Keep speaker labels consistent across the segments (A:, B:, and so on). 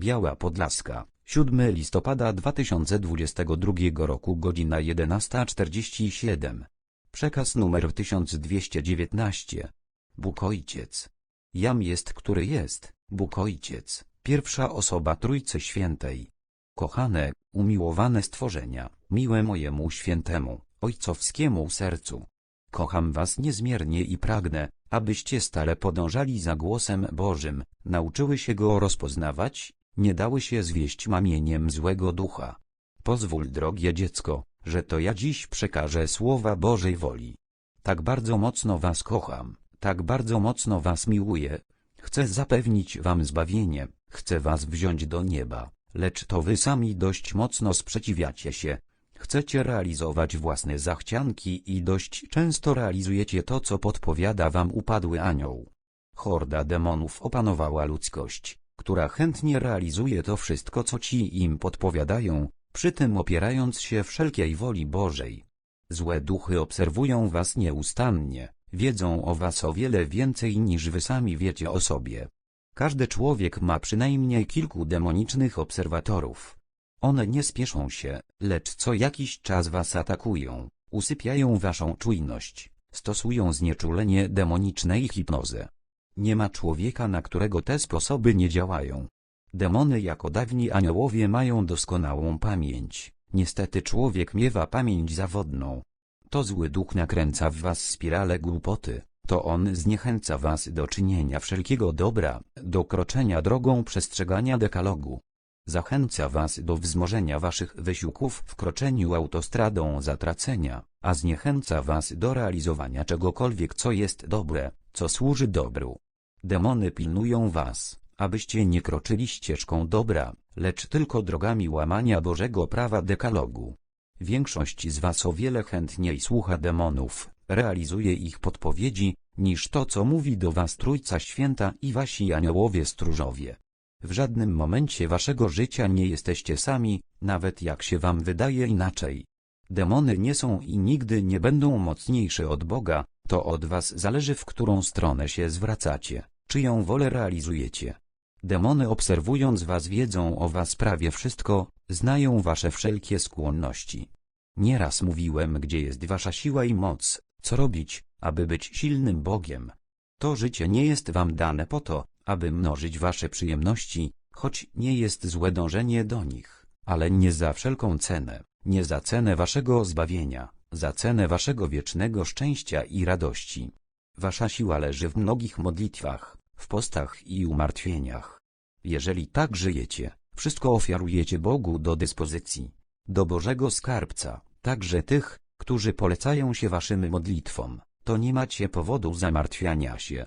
A: Biała Podlaska, 7 listopada 2022 roku godzina 11.47. Przekaz numer 1219. Bóg Ojciec. Jam jest, który jest, Bóg Ojciec, pierwsza osoba Trójcy Świętej. Kochane, umiłowane stworzenia, miłe mojemu świętemu, ojcowskiemu sercu. Kocham was niezmiernie i pragnę, abyście stale podążali za głosem Bożym, nauczyły się go rozpoznawać, nie dały się zwieść mamieniem złego ducha. Pozwól, drogie dziecko, że to ja dziś przekażę słowa Bożej woli. Tak bardzo mocno was kocham, tak bardzo mocno was miłuję. Chcę zapewnić wam zbawienie, chcę was wziąć do nieba, lecz to wy sami dość mocno sprzeciwiacie się. Chcecie realizować własne zachcianki i dość często realizujecie to, co podpowiada wam upadły anioł. Horda demonów opanowała ludzkość, która chętnie realizuje to wszystko, co ci im podpowiadają, przy tym opierając się wszelkiej woli Bożej. Złe duchy obserwują was nieustannie, wiedzą o was o wiele więcej niż wy sami wiecie o sobie. Każdy człowiek ma przynajmniej kilku demonicznych obserwatorów. One nie spieszą się, lecz co jakiś czas was atakują, usypiają waszą czujność, stosują znieczulenie demoniczne i hipnozę. Nie ma człowieka, na którego te sposoby nie działają. Demony jako dawni aniołowie mają doskonałą pamięć. Niestety człowiek miewa pamięć zawodną. To zły duch nakręca w was spirale głupoty. To on zniechęca was do czynienia wszelkiego dobra, do kroczenia drogą przestrzegania dekalogu. Zachęca was do wzmożenia waszych wysiłków w kroczeniu autostradą zatracenia, a zniechęca was do realizowania czegokolwiek co jest dobre, co służy dobru. Demony pilnują was, abyście nie kroczyli ścieżką dobra, lecz tylko drogami łamania Bożego prawa dekalogu. Większość z was o wiele chętniej słucha demonów, realizuje ich podpowiedzi, niż to co mówi do was Trójca Święta i wasi aniołowie stróżowie. W żadnym momencie waszego życia nie jesteście sami, nawet jak się wam wydaje inaczej. Demony nie są i nigdy nie będą mocniejsze od Boga, to od was zależy w którą stronę się zwracacie, czyją wolę realizujecie. Demony obserwując was wiedzą o was prawie wszystko, znają wasze wszelkie skłonności. Nieraz mówiłem gdzie jest wasza siła i moc, co robić, aby być silnym Bogiem. To życie nie jest wam dane po to, aby mnożyć wasze przyjemności, choć nie jest złe dążenie do nich, ale nie za wszelką cenę, nie za cenę waszego zbawienia, za cenę waszego wiecznego szczęścia i radości. Wasza siła leży w mnogich modlitwach, w postach i umartwieniach. Jeżeli tak żyjecie, wszystko ofiarujecie Bogu do dyspozycji, do Bożego Skarbca, także tych, którzy polecają się waszym modlitwom, to nie macie powodu zamartwiania się.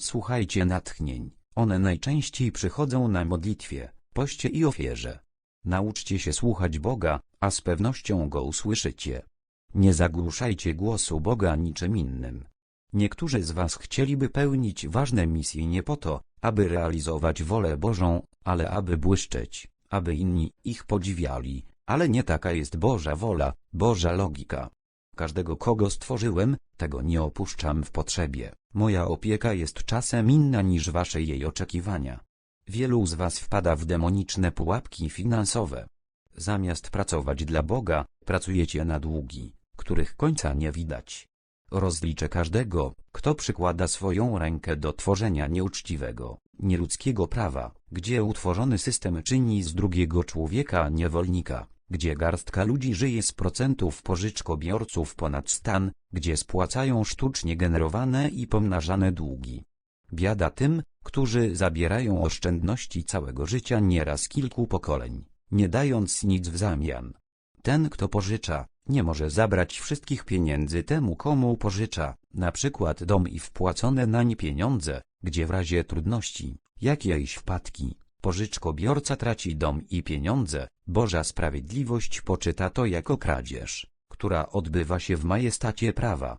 A: Słuchajcie natchnień, one najczęściej przychodzą na modlitwie, poście i ofierze. Nauczcie się słuchać Boga, a z pewnością Go usłyszycie. Nie zagłuszajcie głosu Boga niczym innym. Niektórzy z was chcieliby pełnić ważne misje nie po to, aby realizować wolę Bożą, ale aby błyszczeć, aby inni ich podziwiali, ale nie taka jest Boża wola, Boża logika. Każdego kogo stworzyłem, tego nie opuszczam w potrzebie. Moja opieka jest czasem inna niż wasze jej oczekiwania. Wielu z was wpada w demoniczne pułapki finansowe. Zamiast pracować dla Boga, pracujecie na długi, których końca nie widać. Rozliczę każdego, kto przykłada swoją rękę do tworzenia nieuczciwego, nieludzkiego prawa, gdzie utworzony system czyni z drugiego człowieka niewolnika, gdzie garstka ludzi żyje z procentów pożyczkobiorców ponad stan, gdzie spłacają sztucznie generowane i pomnażane długi. Biada tym, którzy zabierają oszczędności całego życia nieraz kilku pokoleń, nie dając nic w zamian. Ten, kto pożycza, nie może zabrać wszystkich pieniędzy temu, komu pożycza, na przykład dom i wpłacone nań pieniądze, gdzie w razie trudności, jakiejś wpadki, pożyczkobiorca traci dom i pieniądze, Boża sprawiedliwość poczyta to jako kradzież, która odbywa się w majestacie prawa.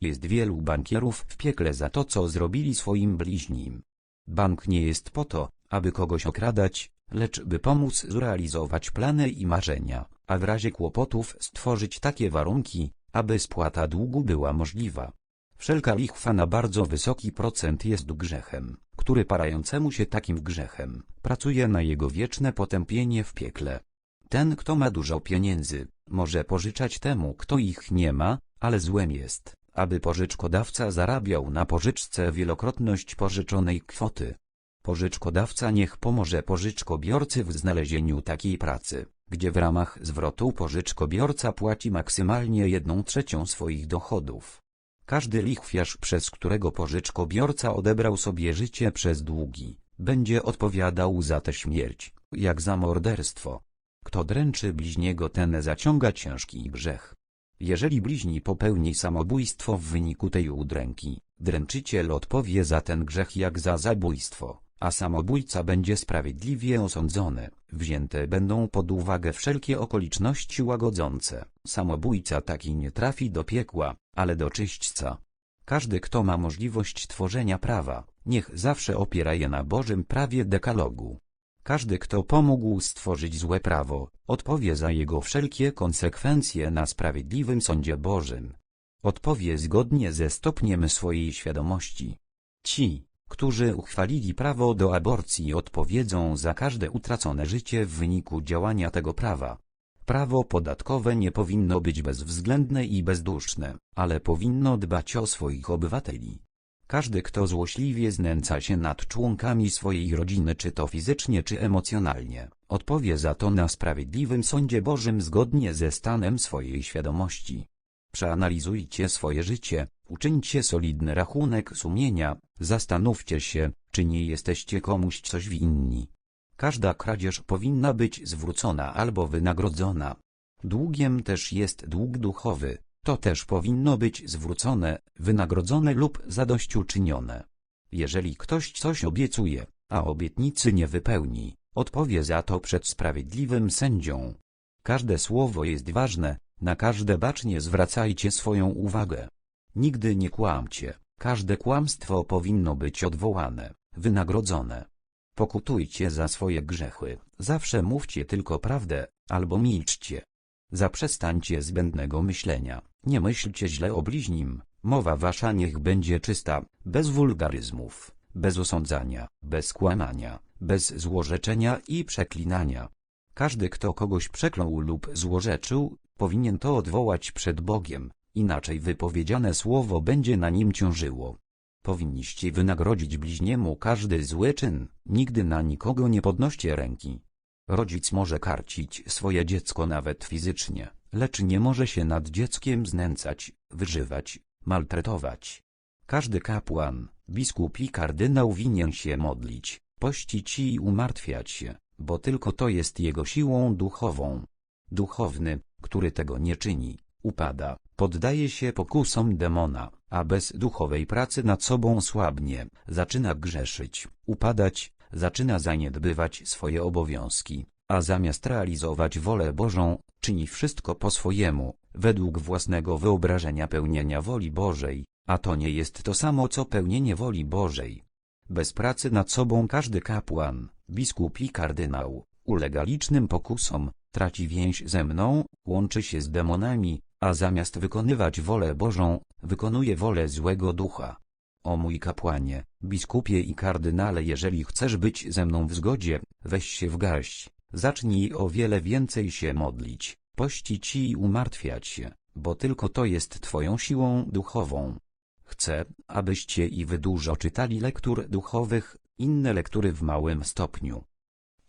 A: Jest wielu bankierów w piekle za to, co zrobili swoim bliźnim. Bank nie jest po to, aby kogoś okradać, lecz by pomóc zrealizować plany i marzenia, a w razie kłopotów stworzyć takie warunki, aby spłata długu była możliwa. Wszelka lichwa na bardzo wysoki procent jest grzechem, który parającemu się takim grzechem, pracuje na jego wieczne potępienie w piekle. Ten, kto ma dużo pieniędzy, może pożyczać temu, kto ich nie ma, ale złem jest, aby pożyczkodawca zarabiał na pożyczce wielokrotność pożyczonej kwoty. Pożyczkodawca niech pomoże pożyczkobiorcy w znalezieniu takiej pracy, gdzie w ramach zwrotu pożyczkobiorca płaci maksymalnie jedną trzecią swoich dochodów. Każdy lichwiarz, przez którego pożyczkobiorca odebrał sobie życie przez długi, będzie odpowiadał za tę śmierć, jak za morderstwo. Kto dręczy bliźniego ten zaciąga ciężki grzech. Jeżeli bliźni popełni samobójstwo w wyniku tej udręki, dręczyciel odpowie za ten grzech jak za zabójstwo, a samobójca będzie sprawiedliwie osądzony. Wzięte będą pod uwagę wszelkie okoliczności łagodzące. Samobójca taki nie trafi do piekła, ale do czyśćca. Każdy, kto ma możliwość tworzenia prawa, niech zawsze opiera je na Bożym prawie dekalogu. Każdy, kto pomógł stworzyć złe prawo, odpowie za jego wszelkie konsekwencje na sprawiedliwym sądzie Bożym. Odpowie zgodnie ze stopniem swojej świadomości. Ci, którzy uchwalili prawo do aborcji odpowiedzą za każde utracone życie w wyniku działania tego prawa. Prawo podatkowe nie powinno być bezwzględne i bezduszne, ale powinno dbać o swoich obywateli. Każdy, kto złośliwie znęca się nad członkami swojej rodziny czy to fizycznie czy emocjonalnie, odpowie za to na sprawiedliwym sądzie Bożym zgodnie ze stanem swojej świadomości. Przeanalizujcie swoje życie, uczyńcie solidny rachunek sumienia, zastanówcie się, czy nie jesteście komuś coś winni. Każda kradzież powinna być zwrócona albo wynagrodzona. Długiem też jest dług duchowy, to też powinno być zwrócone, wynagrodzone lub zadośćuczynione. Jeżeli ktoś coś obiecuje, a obietnicy nie wypełni, odpowie za to przed sprawiedliwym sędzią. Każde słowo jest ważne, na każde bacznie zwracajcie swoją uwagę. Nigdy nie kłamcie, każde kłamstwo powinno być odwołane, wynagrodzone. Pokutujcie za swoje grzechy, zawsze mówcie tylko prawdę, albo milczcie. Zaprzestańcie zbędnego myślenia, nie myślcie źle o bliźnim, mowa wasza niech będzie czysta, bez wulgaryzmów, bez osądzania, bez kłamania, bez złorzeczenia i przeklinania. Każdy kto kogoś przeklął lub złorzeczył, powinien to odwołać przed Bogiem, inaczej wypowiedziane słowo będzie na nim ciążyło. Powinniście wynagrodzić bliźniemu każdy zły czyn, nigdy na nikogo nie podnoście ręki. Rodzic może karcić swoje dziecko nawet fizycznie, lecz nie może się nad dzieckiem znęcać, wyżywać, maltretować. Każdy kapłan, biskup i kardynał winien się modlić, pościć i umartwiać się, bo tylko to jest jego siłą duchową. Duchowny, który tego nie czyni, upada, poddaje się pokusom demona, a bez duchowej pracy nad sobą słabnie, zaczyna grzeszyć, upadać, zaczyna zaniedbywać swoje obowiązki, a zamiast realizować wolę Bożą, czyni wszystko po swojemu, według własnego wyobrażenia pełnienia woli Bożej, a to nie jest to samo co pełnienie woli Bożej. Bez pracy nad sobą każdy kapłan, biskup i kardynał, ulega licznym pokusom, traci więź ze mną, łączy się z demonami, a zamiast wykonywać wolę Bożą, wykonuje wolę złego ducha. O mój kapłanie, biskupie i kardynale jeżeli chcesz być ze mną w zgodzie, weź się w garść, zacznij o wiele więcej się modlić, pościć i umartwiać się, bo tylko to jest twoją siłą duchową. Chcę, abyście i wy dużo czytali lektur duchowych, inne lektury w małym stopniu.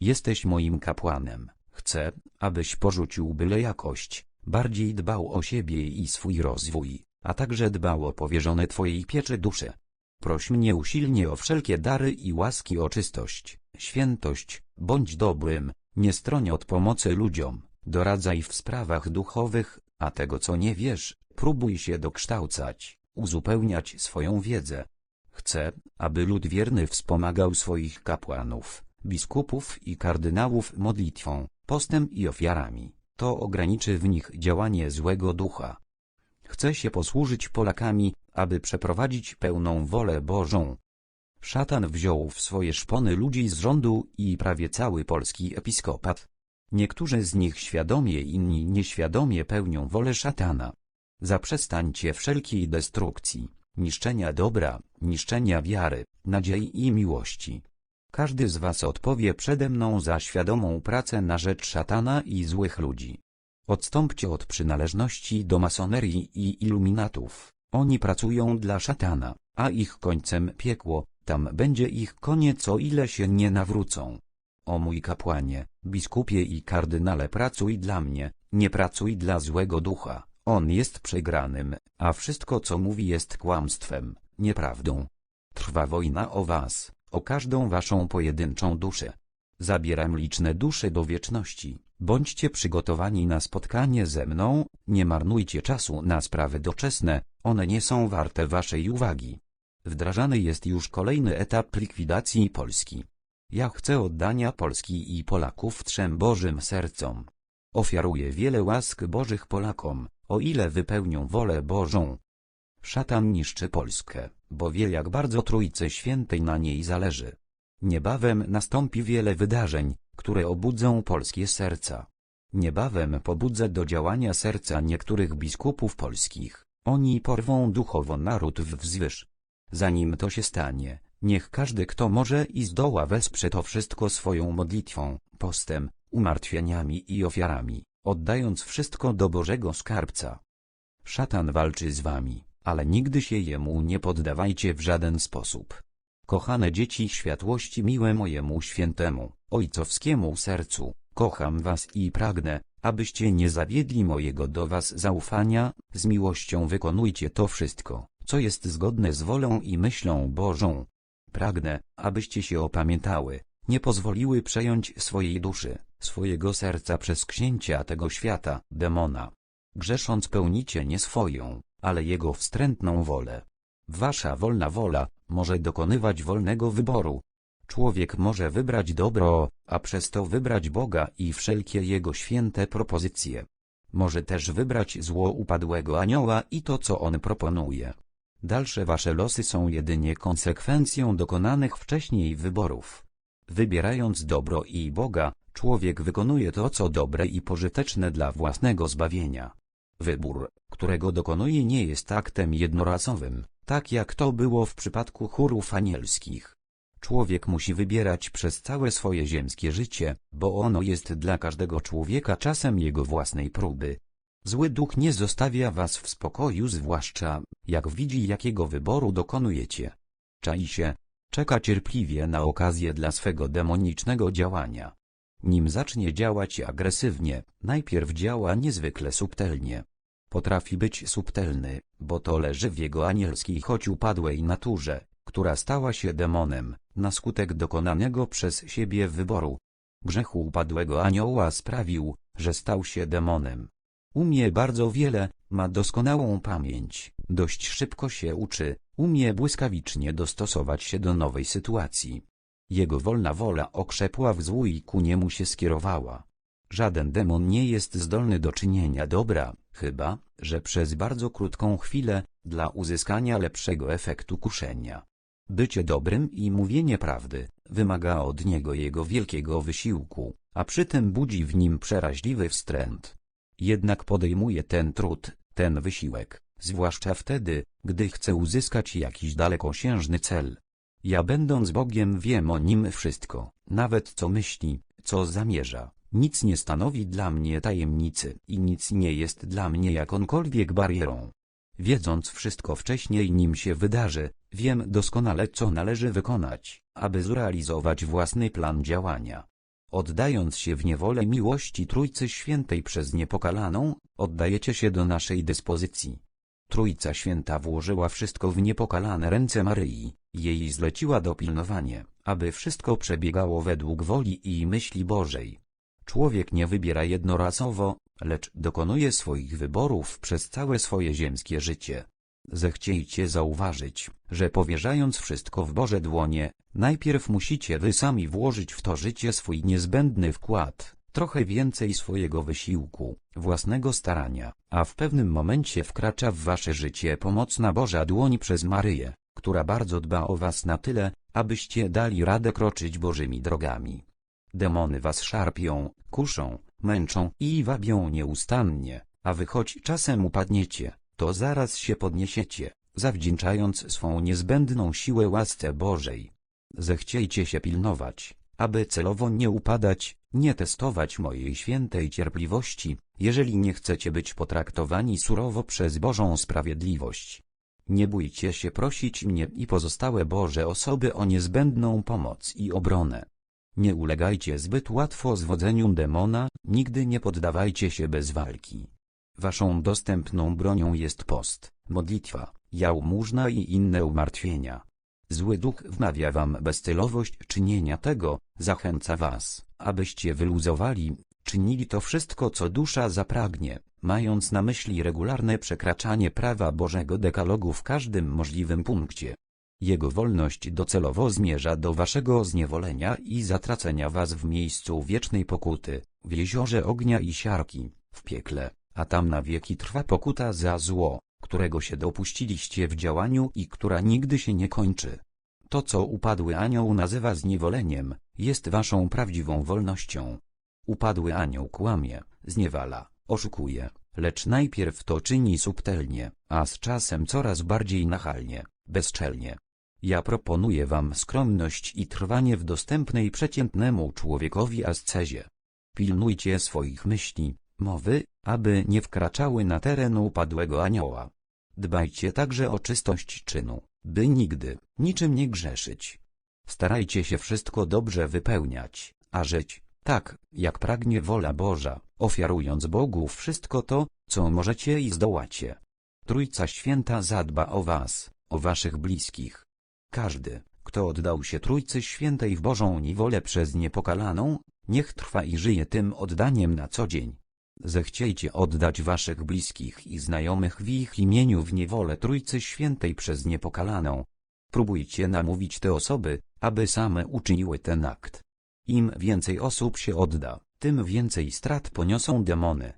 A: Jesteś moim kapłanem, chcę, abyś porzucił byle jakość, bardziej dbał o siebie i swój rozwój, a także dbał o powierzone Twojej pieczy dusze. Proś mnie usilnie o wszelkie dary i łaski o czystość, świętość, bądź dobrym, nie stroń od pomocy ludziom, doradzaj w sprawach duchowych, a tego co nie wiesz, próbuj się dokształcać, uzupełniać swoją wiedzę. Chcę, aby lud wierny wspomagał swoich kapłanów, biskupów i kardynałów modlitwą, postem i ofiarami. To ograniczy w nich działanie złego ducha. Chce się posłużyć Polakami, aby przeprowadzić pełną wolę Bożą. Szatan wziął w swoje szpony ludzi z rządu i prawie cały polski episkopat. Niektórzy z nich świadomie, inni nieświadomie pełnią wolę szatana. Zaprzestańcie wszelkiej destrukcji, niszczenia dobra, niszczenia wiary, nadziei i miłości. Każdy z was odpowie przede mną za świadomą pracę na rzecz szatana i złych ludzi. Odstąpcie od przynależności do masonerii i iluminatów. Oni pracują dla szatana, a ich końcem piekło, tam będzie ich koniec o ile się nie nawrócą. O mój kapłanie, biskupie i kardynale pracuj dla mnie, nie pracuj dla złego ducha, on jest przegranym, a wszystko co mówi jest kłamstwem, nieprawdą. Trwa wojna o was, o każdą waszą pojedynczą duszę. Zabieram liczne dusze do wieczności, bądźcie przygotowani na spotkanie ze mną, nie marnujcie czasu na sprawy doczesne, one nie są warte waszej uwagi. Wdrażany jest już kolejny etap likwidacji Polski. Ja chcę oddania Polski i Polaków trzem Bożym sercom. Ofiaruję wiele łask Bożych Polakom, o ile wypełnią wolę Bożą. Szatan niszczy Polskę, bo wie jak bardzo Trójcy Świętej na niej zależy. Niebawem nastąpi wiele wydarzeń, które obudzą polskie serca. Niebawem pobudzę do działania serca niektórych biskupów polskich. Oni porwą duchowo naród w wzwyż. Zanim to się stanie, niech każdy kto może i zdoła wesprze to wszystko swoją modlitwą, postem, umartwieniami i ofiarami, oddając wszystko do Bożego Skarbca. Szatan walczy z wami, ale nigdy się jemu nie poddawajcie w żaden sposób. Kochane dzieci światłości miłe mojemu świętemu, ojcowskiemu sercu, kocham was i pragnę, abyście nie zawiedli mojego do was zaufania, z miłością wykonujcie to wszystko, co jest zgodne z wolą i myślą Bożą. Pragnę, abyście się opamiętały, nie pozwoliły przejąć swojej duszy, swojego serca przez księcia tego świata, demona. Grzesząc pełnicie nie swoją, ale jego wstrętną wolę. Wasza wolna wola, może dokonywać wolnego wyboru. Człowiek może wybrać dobro, a przez to wybrać Boga i wszelkie Jego święte propozycje. Może też wybrać zło upadłego anioła i to co on proponuje. Dalsze wasze losy są jedynie konsekwencją dokonanych wcześniej wyborów. Wybierając dobro i Boga, człowiek wykonuje to co dobre i pożyteczne dla własnego zbawienia. Wybór, którego dokonuje nie jest aktem jednorazowym, tak jak to było w przypadku chórów anielskich. Człowiek musi wybierać przez całe swoje ziemskie życie, bo ono jest dla każdego człowieka czasem jego własnej próby. Zły duch nie zostawia was w spokoju zwłaszcza, jak widzi jakiego wyboru dokonujecie. Czai się, czeka cierpliwie na okazję dla swego demonicznego działania. Nim zacznie działać agresywnie, najpierw działa niezwykle subtelnie. Potrafi być subtelny, bo to leży w jego anielskiej choć upadłej naturze, która stała się demonem, na skutek dokonanego przez siebie wyboru. Grzechu upadłego anioła sprawił, że stał się demonem. Umie bardzo wiele, ma doskonałą pamięć, dość szybko się uczy, umie błyskawicznie dostosować się do nowej sytuacji. Jego wolna wola okrzepła w złu i ku niemu się skierowała. Żaden demon nie jest zdolny do czynienia dobra, chyba, że przez bardzo krótką chwilę, dla uzyskania lepszego efektu kuszenia. Bycie dobrym i mówienie prawdy, wymaga od niego jego wielkiego wysiłku, a przy tym budzi w nim przeraźliwy wstręt. Jednak podejmuje ten trud, ten wysiłek, zwłaszcza wtedy, gdy chce uzyskać jakiś dalekosiężny cel. Ja będąc Bogiem wiem o nim wszystko, nawet co myśli, co zamierza. Nic nie stanowi dla mnie tajemnicy i nic nie jest dla mnie jakąkolwiek barierą. Wiedząc wszystko wcześniej nim się wydarzy, wiem doskonale co należy wykonać, aby zrealizować własny plan działania. Oddając się w niewolę miłości Trójcy Świętej przez niepokalaną, oddajecie się do naszej dyspozycji. Trójca Święta włożyła wszystko w niepokalane ręce Maryi, jej zleciła dopilnowanie, aby wszystko przebiegało według woli i myśli Bożej. Człowiek nie wybiera jednorazowo, lecz dokonuje swoich wyborów przez całe swoje ziemskie życie. Zechciejcie zauważyć, że powierzając wszystko w Boże dłonie, najpierw musicie wy sami włożyć w to życie swój niezbędny wkład, trochę więcej swojego wysiłku, własnego starania, a w pewnym momencie wkracza w wasze życie pomocna Boża dłoń przez Maryję, która bardzo dba o was na tyle, abyście dali radę kroczyć Bożymi drogami. Demony was szarpią, kuszą, męczą i wabią nieustannie, a wy choć czasem upadniecie, to zaraz się podniesiecie, zawdzięczając swą niezbędną siłę łasce Bożej. Zechciejcie się pilnować, aby celowo nie upadać, nie testować mojej świętej cierpliwości, jeżeli nie chcecie być potraktowani surowo przez Bożą sprawiedliwość. Nie bójcie się prosić mnie i pozostałe Boże osoby o niezbędną pomoc i obronę. Nie ulegajcie zbyt łatwo zwodzeniu demona, nigdy nie poddawajcie się bez walki. Waszą dostępną bronią jest post, modlitwa, jałmużna i inne umartwienia. Zły duch wmawia wam bezcelowość czynienia tego, zachęca was, abyście wyluzowali, czynili to wszystko co dusza zapragnie, mając na myśli regularne przekraczanie prawa Bożego dekalogu w każdym możliwym punkcie. Jego wolność docelowo zmierza do waszego zniewolenia i zatracenia was w miejscu wiecznej pokuty, w jeziorze ognia i siarki, w piekle, a tam na wieki trwa pokuta za zło, którego się dopuściliście w działaniu i która nigdy się nie kończy. To co upadły anioł nazywa zniewoleniem, jest waszą prawdziwą wolnością. Upadły anioł kłamie, zniewala, oszukuje, lecz najpierw to czyni subtelnie, a z czasem coraz bardziej nachalnie, bezczelnie. Ja proponuję wam skromność i trwanie w dostępnej przeciętnemu człowiekowi ascezie. Pilnujcie swoich myśli, mowy, aby nie wkraczały na teren upadłego anioła. Dbajcie także o czystość czynu, by nigdy, niczym nie grzeszyć. Starajcie się wszystko dobrze wypełniać, a żyć, tak, jak pragnie wola Boża, ofiarując Bogu wszystko to, co możecie i zdołacie. Trójca Święta zadba o was, o waszych bliskich. Każdy, kto oddał się Trójcy Świętej w Bożą niewolę przez niepokalaną, niech trwa i żyje tym oddaniem na co dzień. Zechciejcie oddać waszych bliskich i znajomych w ich imieniu w niewolę Trójcy Świętej przez niepokalaną. Próbujcie namówić te osoby, aby same uczyniły ten akt. Im więcej osób się odda, tym więcej strat poniosą demony.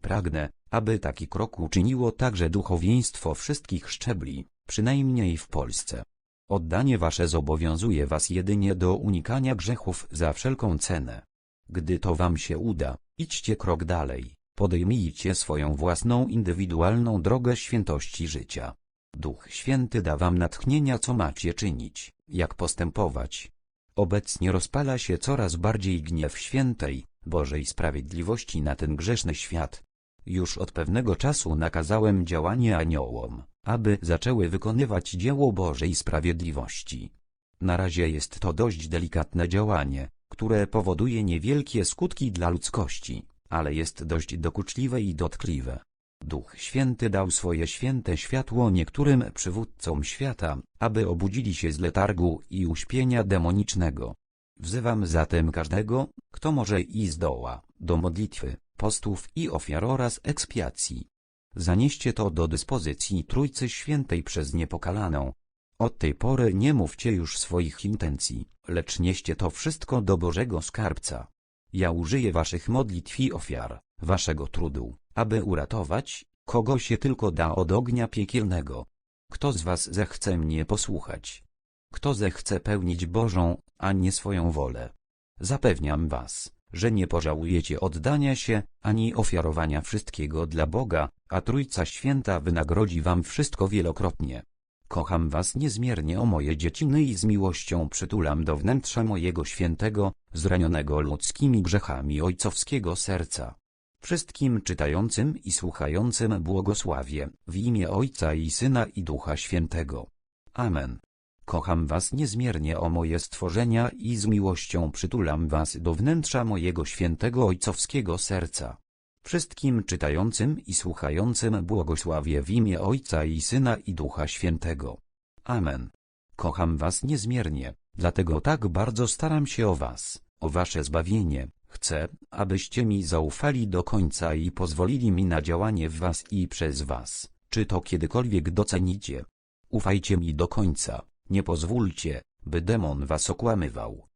A: Pragnę, aby taki krok uczyniło także duchowieństwo wszystkich szczebli, przynajmniej w Polsce. Oddanie wasze zobowiązuje was jedynie do unikania grzechów za wszelką cenę. Gdy to wam się uda, idźcie krok dalej, podejmijcie swoją własną indywidualną drogę świętości życia. Duch Święty da wam natchnienia co macie czynić, jak postępować. Obecnie rozpala się coraz bardziej gniew świętej, Bożej Sprawiedliwości na ten grzeszny świat. Już od pewnego czasu nakazałem działanie aniołom, aby zaczęły wykonywać dzieło Bożej Sprawiedliwości. Na razie jest to dość delikatne działanie, które powoduje niewielkie skutki dla ludzkości, ale jest dość dokuczliwe i dotkliwe. Duch Święty dał swoje święte światło niektórym przywódcom świata, aby obudzili się z letargu i uśpienia demonicznego. Wzywam zatem każdego, kto może i zdoła, do modlitwy, postów i ofiar oraz ekspiacji. Zanieście to do dyspozycji Trójcy Świętej przez niepokalaną. Od tej pory nie mówcie już swoich intencji, lecz nieście to wszystko do Bożego Skarbca. Ja użyję waszych modlitw i ofiar, waszego trudu, aby uratować, kogo się tylko da od ognia piekielnego. Kto z was zechce mnie posłuchać? Kto zechce pełnić Bożą, a nie swoją wolę? Zapewniam was, że nie pożałujecie oddania się, ani ofiarowania wszystkiego dla Boga, a Trójca Święta wynagrodzi wam wszystko wielokrotnie. Kocham was niezmiernie o moje dzieciny i z miłością przytulam do wnętrza mojego świętego, zranionego ludzkimi grzechami ojcowskiego serca. Wszystkim czytającym i słuchającym błogosławię, w imię Ojca i Syna i Ducha Świętego. Amen. Kocham was niezmiernie o moje stworzenia i z miłością przytulam was do wnętrza mojego świętego ojcowskiego serca. Wszystkim czytającym i słuchającym błogosławię w imię Ojca i Syna i Ducha Świętego. Amen. Kocham was niezmiernie, dlatego tak bardzo staram się o was, o wasze zbawienie. Chcę, abyście mi zaufali do końca i pozwolili mi na działanie w was i przez was, czy to kiedykolwiek docenicie. Ufajcie mi do końca, nie pozwólcie, by demon was okłamywał.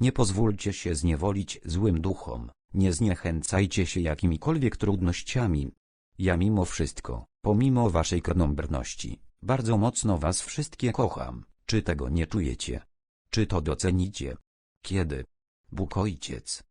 A: Nie pozwólcie się zniewolić złym duchom, nie zniechęcajcie się jakimikolwiek trudnościami. Ja mimo wszystko, pomimo waszej krnąbrności, bardzo mocno was wszystkie kocham, czy tego nie czujecie? Czy to docenicie? Kiedy? Bóg Ojciec,